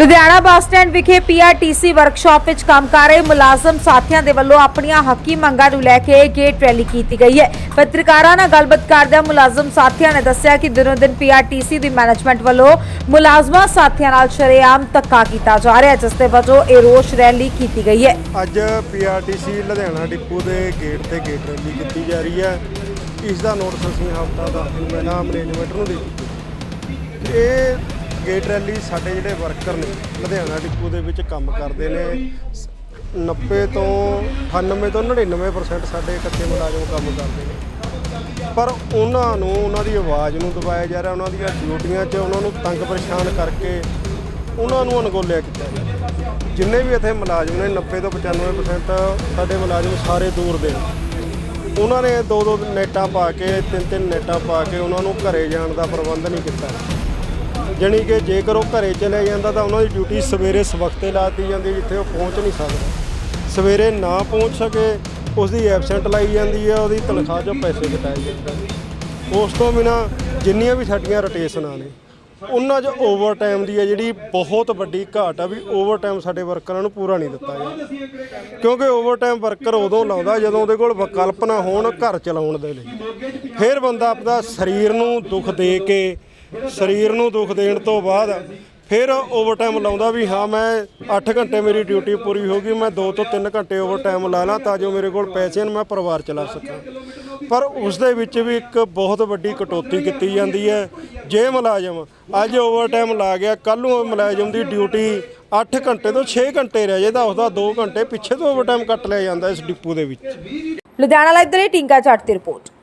Ludhiana bus stand ਵਿਖੇ PRTC workshop ਵਿੱਚ ਕੰਮ ਕਰ ਰਹੇ ਮੁਲਾਜ਼ਮ ਸਾਥੀਆਂ ਦੇ ਵੱਲੋਂ ਆਪਣੀਆਂ ਹੱਕੀ ਮੰਗਾਂ ਨੂੰ ਲੈ ਕੇ ਗੇਟ ਰੈਲੀ ਕੀਤੀ ਗਈ ਹੈ। ਪੱਤਰਕਾਰਾਂ ਨਾਲ ਗੱਲਬਾਤ ਕਰਦਿਆਂ ਮੁਲਾਜ਼ਮ ਸਾਥੀਆਂ ਨੇ ਦੱਸਿਆ ਕਿ ਦਿਨੋ ਦਿਨ ਪੀਆਰਟੀਸੀ ਦੀ ਮੈਨੇਜਮੈਂਟ ਵੱਲੋਂ ਮੁਲਾਜ਼ਮਾਂ ਸਾਥੀਆਂ ਨਾਲ ਸ਼ਰੇਆਮ ਧੱਕਾ ਕੀਤਾ ਜਾ ਰਿਹਾ ਹੈ, ਜਿਸ ਦੇ ਵਜੋਂ ਇਹ ਰੋਸ ਰੈਲੀ ਕੀਤੀ ਗਈ ਹੈ। ਅੱਜ ਪੀਆਰਟੀਸੀ ਲੁਧਿਆਣਾ ਡਿਪੂ ਦੇ ਗੇਟ ਤੇ ਗੇਟ ਰੈਲੀ ਕੀਤੀ ਜਾ ਰਹੀ ਹੈ। ਇਸ ਦਾ ਨੋਟਿਸ ਅਸੀਂ ਹਫਤਾ ਦਾ ਦਿਨ ਪਹਿਲਾਂ ਮੈਨੇਜਮੈਂਟ ਨੂੰ ਦੇ ਦਿੱਤੀ। ਇਹ ਗੇਟ ਰੈਲੀ ਸਾਡੇ ਜਿਹੜੇ ਵਰਕਰ ਨੇ ਲੁਧਿਆਣਾ ਡਿਪੂ ਦੇ ਵਿੱਚ ਕੰਮ ਕਰਦੇ ਨੇ। 90 ਤੋਂ 98 ਤੋਂ 99% ਸਾਡੇ ਇਕੱਠੇ ਮੁਲਾਜ਼ਮ ਕੰਮ ਕਰਦੇ ਨੇ। ਪਰ ਉਹਨਾਂ ਨੂੰ, ਉਹਨਾਂ ਦੀ ਆਵਾਜ਼ ਨੂੰ ਦਬਾਇਆ ਜਾ ਰਿਹਾ, ਉਹਨਾਂ ਦੀਆਂ ਡਿਊਟੀਆਂ 'ਚ ਉਹਨਾਂ ਨੂੰ ਤੰਗ ਪਰੇਸ਼ਾਨ ਕਰਕੇ ਉਹਨਾਂ ਨੂੰ ਅਣਗੋਲਿਆ ਕੀਤਾ ਜਾ ਜਿੰਨੇ ਵੀ ਇੱਥੇ ਮੁਲਾਜ਼ਮ ਨੇ 90 ਤੋਂ 95% ਸਾਡੇ ਮੁਲਾਜ਼ਮ ਸਾਰੇ ਦੂਰ ਦੇ ਨੇ। ਉਹਨਾਂ ਨੇ ਦੋ ਦੋ ਨੈਟਾਂ ਪਾ ਕੇ ਤਿੰਨ ਤਿੰਨ ਨੈਟਾਂ ਪਾ ਕੇ ਉਹਨਾਂ ਨੂੰ ਘਰੇ ਜਾਣ ਦਾ ਪ੍ਰਬੰਧ ਨਹੀਂ ਕੀਤਾ। ਜਾਣੀ ਕਿ ਜੇਕਰ ਉਹ ਘਰੇ ਚਲੇ ਜਾਂਦਾ ਤਾਂ ਉਹਨਾਂ ਦੀ ਡਿਊਟੀ ਸਵੇਰੇ ਸਵਖਤੇ ਲਾਤੀ ਜਾਂਦੀ ਜਿੱਥੇ ਉਹ ਪਹੁੰਚ ਨਹੀਂ ਸਕਦਾ। ਸਵੇਰੇ ਨਾ ਪਹੁੰਚ ਸਕੇ ਉਸ ਦੀ ਐਬਸੈਂਟ ਲਾਈ ਜਾਂਦੀ ਹੈ, ਉਹਦੀ ਤਨਖਾਹ 'ਚੋਂ ਪੈਸੇ ਕਟਾਏ ਜਾਂਦੇ ਉਸ ਤੋਂ ਬਿਨਾ ਜਿੰਨੀਆਂ ਵੀ ਸਾਡੀਆਂ ਰੋਟੇਸ਼ਨਾਂ ਨੇ, ਉਹਨਾਂ 'ਚ ਓਵਰਟਾਈਮ ਦੀ ਹੈ ਜਿਹੜੀ ਬਹੁਤ ਵੱਡੀ ਘਾਟ ਆ ਵੀ ਓਵਰਟਾਈਮ ਸਾਡੇ ਵਰਕਰਾਂ ਨੂੰ ਪੂਰਾ ਨਹੀਂ ਦਿੱਤਾ ਜਾਂਦਾ। ਕਿਉਂਕਿ ਓਵਰਟਾਈਮ ਵਰਕਰ ਉਦੋਂ ਲਾਉਂਦਾ ਜਦੋਂ ਉਹਦੇ ਕੋਲ ਵਿਕਲਪ ਨਾ ਹੋਣ ਘਰ ਚਲਾਉਣ ਦੇ ਲਈ। ਫਿਰ ਬੰਦਾ ਆਪਦਾ ਸਰੀਰ ਨੂੰ ਦੁੱਖ ਦੇ ਕੇ ਸਰੀਰ ਨੂੰ ਦੁੱਖ ਦੇਣ ਤੋਂ ਬਾਅਦ ਫਿਰ ਓਵਰਟਾਈਮ ਲਾਉਂਦਾ ਵੀ ਹਾਂ, ਮੈਂ 8 ਘੰਟੇ ਮੇਰੀ ਡਿਊਟੀ ਪੂਰੀ ਹੋ ਗਈ, ਮੈਂ 2 ਤੋਂ 3 ਘੰਟੇ ਓਵਰਟਾਈਮ ਲਾ ਲਾਂ ਤਾਂ ਜੋ ਮੇਰੇ ਕੋਲ ਪੈਸੇ ਹਨ ਮੈਂ ਪਰਿਵਾਰ ਚਲਾ ਸਕਾਂ। ਪਰ ਉਸ ਦੇ ਵਿੱਚ ਵੀ ਇੱਕ ਬਹੁਤ ਵੱਡੀ ਕਟੌਤੀ ਕੀਤੀ ਜਾਂਦੀ ਹੈ। ਜੇ ਮੁਲਾਜ਼ਮ ਅੱਜ ਓਵਰਟਾਈਮ ਲਾ ਗਿਆ ਕੱਲ ਨੂੰ ਮੁਲਾਜ਼ਮ ਦੀ ਡਿਊਟੀ 8 ਘੰਟੇ ਤੋਂ 6 ਘੰਟੇ ਰਹਿ ਜੇ ਤਾਂ ਉਸਦਾ 2 ਘੰਟੇ ਪਿੱਛੇ ਤੋਂ ਓਵਰਟਾਈਮ ਕੱਟ ਲਿਆ ਜਾਂਦਾ ਇਸ ਡਿਪੂ ਦੇ ਵਿੱਚ। ਲੁਧਿਆਣਾ ਲਾਈਵ ਦੇ ਲਈ ਟਿੰਕਾ ਚੱਟ ਦੀ ਰਿਪੋਰਟ।